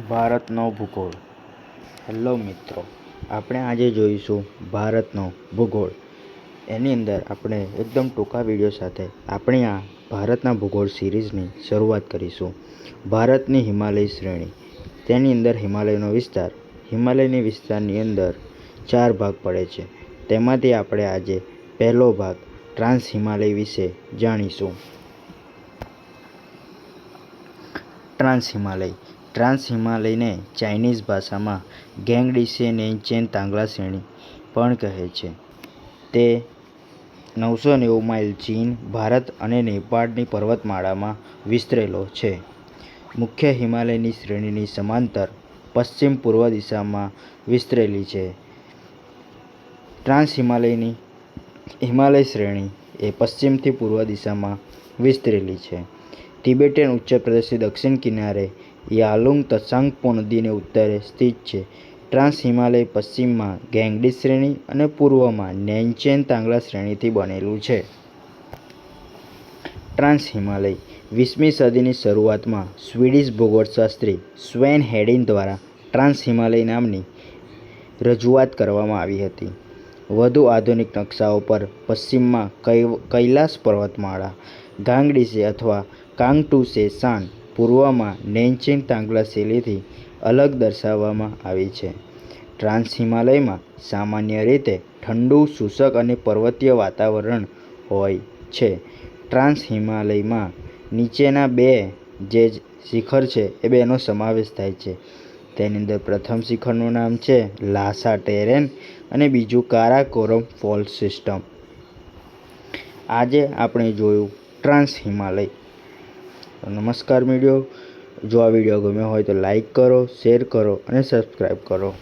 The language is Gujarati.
ભારતનો ભૂગોળ. હેલો મિત્રો, આપણે આજે જોઈશું ભારતનો ભૂગોળ. એની અંદર આપણે એકદમ ટૂંકા વીડિયો સાથે આપણે આ ભારતના ભૂગોળ સિરીઝની શરૂઆત કરીશું. ભારતની હિમાલય શ્રેણી. તેની અંદર હિમાલયનો વિસ્તાર. હિમાલયની વિસ્તારની અંદર ચાર ભાગ પડે છે. તેમાંથી આપણે આજે પહેલો ભાગ ટ્રાન્સ હિમાલય વિશે જાણીશું. ટ્રાન્સ હિમાલય ટ્રાન્સ હિમાલયને ચાઇનીઝ ભાષામાં ગેંગડીસે નેન્ચેન તાંગલા શ્રેણી પણ કહે છે. તે નવસો નેવું માઇલ ચીન, ભારત અને નેપાળની પર્વતમાળામાં વિસ્તરેલો છે. મુખ્ય હિમાલયની શ્રેણીની સમાંતર પશ્ચિમ પૂર્વ દિશામાં વિસ્તરેલી છે. ટ્રાન્સ હિમાલયની હિમાલય શ્રેણી એ પશ્ચિમથી પૂર્વ દિશામાં વિસ્તરેલી છે. તિબેટિયન ઉચ્ચ પ્રદેશથી દક્ષિણ કિનારે યાલુંગ ત્સાંગપો નદીને ઉત્તરે સ્થિત છે. ટ્રાન્સ હિમાલય પશ્ચિમમાં ગેંગડીસ શ્રેણી અને પૂર્વમાં નેન્ચેન તાંગલા શ્રેણીથી બનેલું છે. ટ્રાન્સ હિમાલય વીસમી સદીની શરૂઆતમાં સ્વીડિશ ભૂગોળશાસ્ત્રી સ્વેન હેડિન દ્વારા ટ્રાન્સ હિમાલય નામની રજૂઆત કરવામાં આવી હતી. વધુ આધુનિક નકશાઓ પર પશ્ચિમમાં કૈલાસ પર્વતમાળા ગાંગડીસે અથવા કાંગટુસે શાન પૂર્વમાં નેન્ચિંગ તાંગલા શૈલીથી અલગ દર્શાવવામાં આવી છે. ટ્રાન્સ હિમાલયમાં સામાન્ય રીતે ઠંડુ, શુષ્ક અને પર્વતીય વાતાવરણ હોય છે. ટ્રાન્સ હિમાલયમાં નીચેના બે જે શિખર છે એ બેનો સમાવેશ થાય છે. તેની અંદર પ્રથમ શિખરનું નામ છે લાસા ટેરેન અને બીજું કારાકોરમ ફોલ્સ સિસ્ટમ. આજે આપણે જોયું ટ્રાન્સ હિમાલય. નમસ્કાર, મીડિયો. જો આ વીડિયો ગમ્યો હોય તો લાઈક કરો, શેર કરો અને સબસ્ક્રાઈબ કરો.